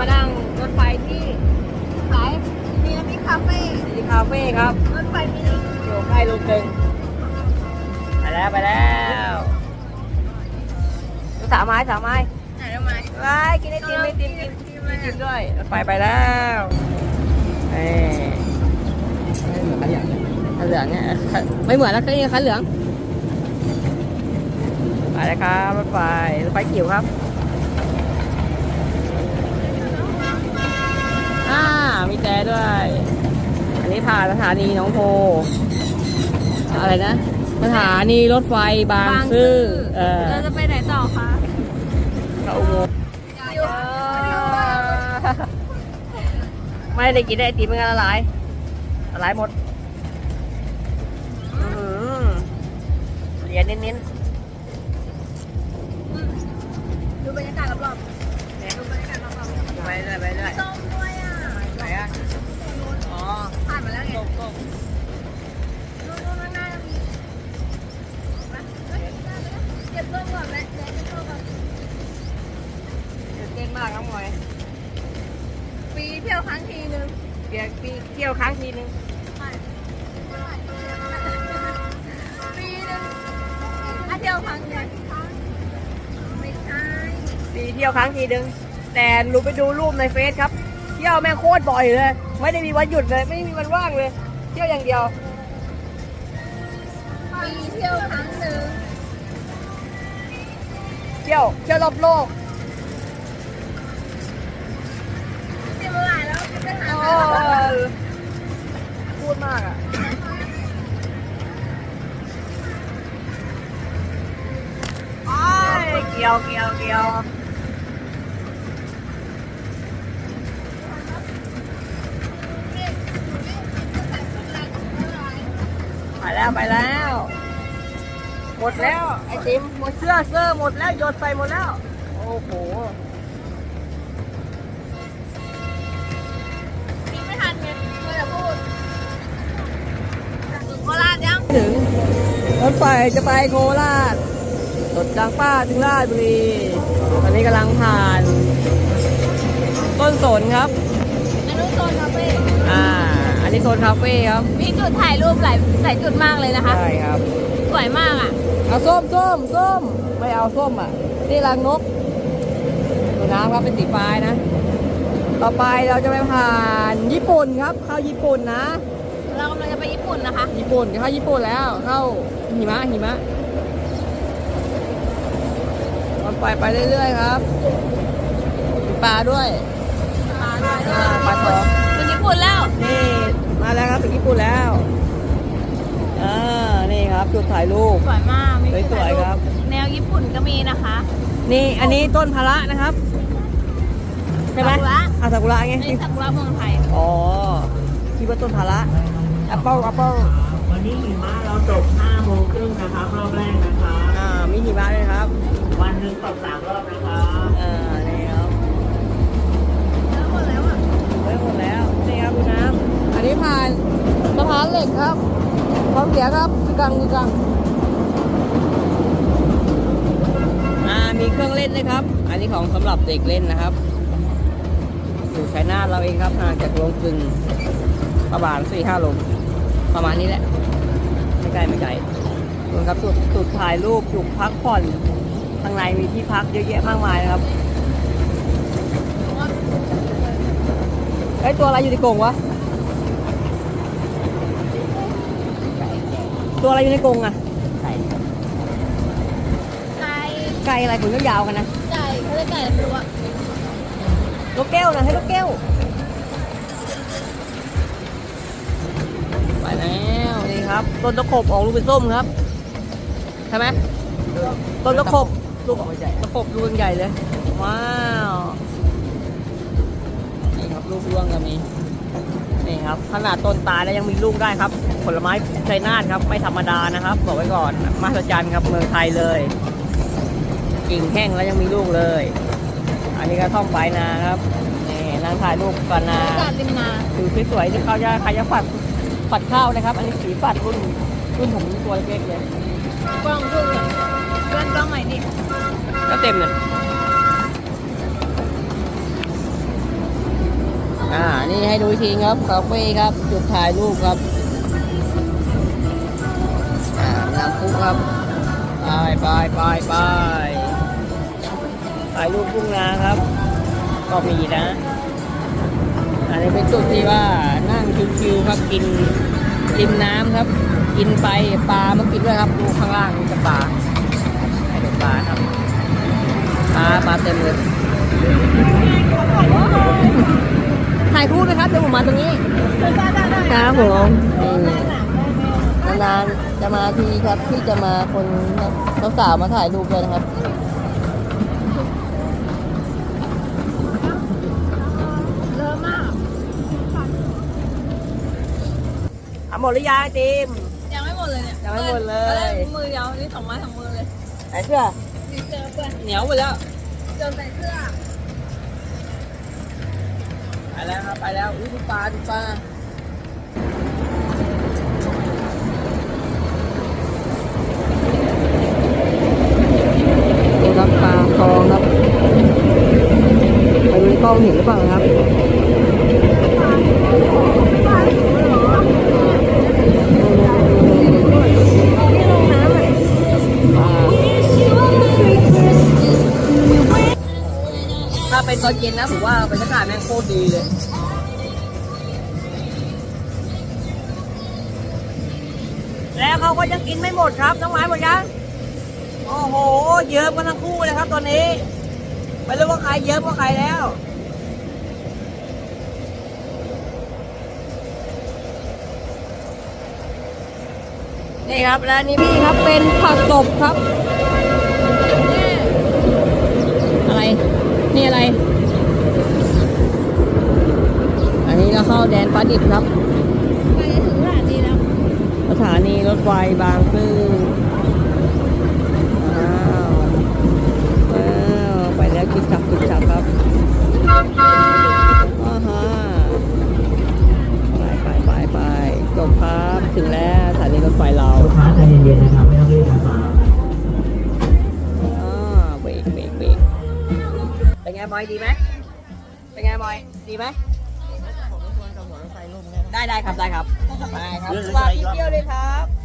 มานั่งรถไฟที่สายมีน้ำพริกคาเฟ่ที่คาเฟ่ครับ รถไฟมินิอยู่ใกล้ลูกตึงไปแล้วไปแล้วดูสาวไม้สาวไม้ไหนทำไมไปกินไอติมไอติมกินไอติมด้วยรถไฟไปแล้วเอ้คันเหลืองคันเหลืองเนี่ยไม่เหมือนแล้วก็นี่คันเหลืองไปแล้วครับรถไฟรถไฟจิ๋วครับอ่ามีแต่ด้วย อั นนี้ผ่านสถานีหน้องโพ อะไรนะ สถานีรถไฟบางซื่อ เออเราจะไปไหนต่อคะเข้าอุโมงค์ไม่ได้กินได้ไอติมเป็นไงละลายละลายหมดอื้อหือเหรียญเน้นดูบรรยากาศรอบๆดูบรรยากาศรอบๆไปเรื่อยไปเรื่อยๆส้มด้วยอะไหนอะอ๋อผ่านมาแล้วไงส้มส้มนู่นๆข้างหน้ามีมาเฮ้ยเก็บส้มก่อนไหมเดี๋ยวเก็บส้มก่อนตื่นเต้นมากครับหน่อยปีเที่ยวครั้งทีนึงเปียกปีเที่ยวครั้งทีนึงปีนึงถ้าเที่ยวครั้งเดียวไม่ใช่ปีเที่ยวครั้งทีนึงแต่หนูไปดูรูปในเฟซครับ เที่ยวแม่งโคตรบ่อยเลย ไม่ได้มีวันหยุดเลย ไม่มีวันว่างเลย เที่ยวอย่างเดียวปีเที่ยวครั้งหนึ่งเที่ยวเที่ยวรอบโลกเที่ยวเมื่อไหร่แล้วจะหาโอ้พูดมากอะไอ้เกี่ยวเกี่ยวเกี่ยว แล้วไปแล้ว หมดแล้ว ไอติมหมดเสื้อเสื้อหมดแล้วโยนไปหมดแล้ว โอ้โหกินไม่ทันไงเมื่อจะพูดถึงโคราชยังถึงรถไฟจะไปโคราชรถจังป้าถึงราชบุรีตอนนี้กำลังผ่าน ต้นสนครับ อันนี้โซนคาเฟ่ครับ มีจุดถ่ายรูปหลายหลายจุดมากเลยนะคะ ใช่ครับ สวยมากอะ เอาส้มส้มส้ม ไม่เอาส้มอะ นี่รังนกดูน้ำครับเป็นสีฟ้านะ ต่อไปเราจะไปผ่านญี่ปุ่นครับ เข้าญี่ปุ่นนะ เรากำลังจะไปญี่ปุ่นนะคะ ญี่ปุ่นเข้าญี่ปุ่นแล้ว เข้าหิมะหิมะรถไฟไปเรื่อยๆครับมีปลาด้วยมาด้วยอ่าปลาทองถึงญี่ ปุ่นแล้ว นี่มาแล้วครับถึงญี่ปุ่นแล้วอ่านี่ครับจุดถ่ายรูป สวยมากมีจุดสวยๆครับ แนวญี่ปุ่นก็มีนะคะ นี่อันนี้ต้นพาระนะครับใช่ไหมซากุระอาซากุระไงอันนี้ซากุระเมืองไทย อ๋อคิดว่าต้นพาระแอปเปิลแอปเปิลวันนี้หิมะเราตก5โมงครึ่งนะครับรอบแรกนะครับอ่ามีหิมะด้วยครับ วันหนึ่งตก3รอบนะครับอ่านี่ครับแล้วหมดแล้วอะไว้หมดแล้วนี่ ครับดูน้ำอันนี้ผ่านสะพานเหล็กครับความเสียครับคือกลางคือกลางอ่ามีเครื่องเล่นด้วยครับ อันนี้ของสำหรับเด็กเล่นนะครับอยู่ชัยนาทเราเองครับห่างจากโรงกลึงประมาณสี่ห้าโลประมาณนี้แหละไม่ไกลไม่ไกลส่วนครับจุดจุดถ่ายรูปจุดพักผ่อนข้างในมีที่พักเยอะแยะมากมายนะครับ ไอ้ยตัวอะไรอยู่ในกรงวะ ตัวอะไรอยู่ในกรงอะไก่ไก่อะไรขนยาวๆกันนะ ไก่เขาเรียกไก่อะไรไม่รู้อะลูกแก้วนะให้ลูกแก้ว ไปแล้วนี่ครับ ต้นตะขบออกลูกเป็นส้มครับ ใช่ไหมต้นตะขบลูกตะขบลูกใหญ่เลย ว้าวนี่ครับ ลูกร่วงก็มีนี่ครับขนาดต้นตายแล้วยังมีลูกได้ครับ ผลไม้ชัยนาทครับไม่ธรรมดานะครับ บอกไว้ก่อนมหัศจรรย์ครับเมืองไทยเลยกิ่งแห้งแล้วยังมีลูกเลย อันนี้ก็ท่อมปลายนาครับนี่นั่งถ่ายรูปกันนาอากาศริมนาดูสวยๆที่เขาจะใครจะฝัดฝัดข้าวนะครับ อันนี้สีฝัดรุ่นรุ่นผมตัวเล็กๆเลยกล้องพึ่งอะเพื่อนกล้องใหม่ดิก็เต็มเลย อันนี้ให้ดูทีครับคาเฟ่ครับ จุดถ่ายรูปครับ อ่าน้ำพุครับ ไปไปไปไปถ่ายรูปทุ่งนาครับ ก็มีนะ อันนี้เป็นจุดที่ว่านั่งชิวๆครับกินริมน้ำครับ กินไปปลามากินด้วยครับ ดูข้างล่างมีปลาให้ดูปลาครับ ปลาปลาเต็มเลย มครับเดี๋ยวผมมาตรงนี้ครับผมนี่นานๆจะมาทีครับที่จะมาคนสาวๆมาถ่ายรูปเลยนะครับหมดหรือยังไอติมยังไม่หมดเลยเนี่ยยังไม่หมดเลยตอนแรกมือเดียวนี่สองไม้สองมือเลยไหนเสื้อเจอเพื่อนเหนียวหมดแล้วเจอใส่เสื้อ ไปแล้วครับ ไปแล้วอุ้ยดูปลาดูปลาครับปลาทองครับไปดูในกล้องเห็นหรือเปล่าครับ เป็นตอนเย็นนะผมว่าบรรยากาศแม่งโคตรดีเลยแล้วเขาก็ยังกินไม่หมดครับน้องไม้หมดยังโอ้โห เยิ้มกันทั้งคู่เลยครับตอนนี้ ไม่รู้ว่าใครเยิ้มกว่าใครแล้วนี่ครับและนี่พี่ครับเป็นผักตบครับ อะไร นี่อะไร อันนี้เราเข้าแดนฟ้าดิบครับ ไปถึงสถานีแล้วสถานีรถไฟบางซื่ออ้าวว้าวไปแล้วจุดจับจุดจับครับอ้าฮะไปไปไปไปจบครับถึงแล้วสถานีรถไฟเราลูกค้าใจเย็นๆนะครับไม่ต้องรีบนะครับอ่าเบรกเบรกเบรกเป็นไงบอยดีไหมเป็นไงบอยดีไหม ได้ได้ครับได้ครับไปครับฝากเที่ยวเลยครับ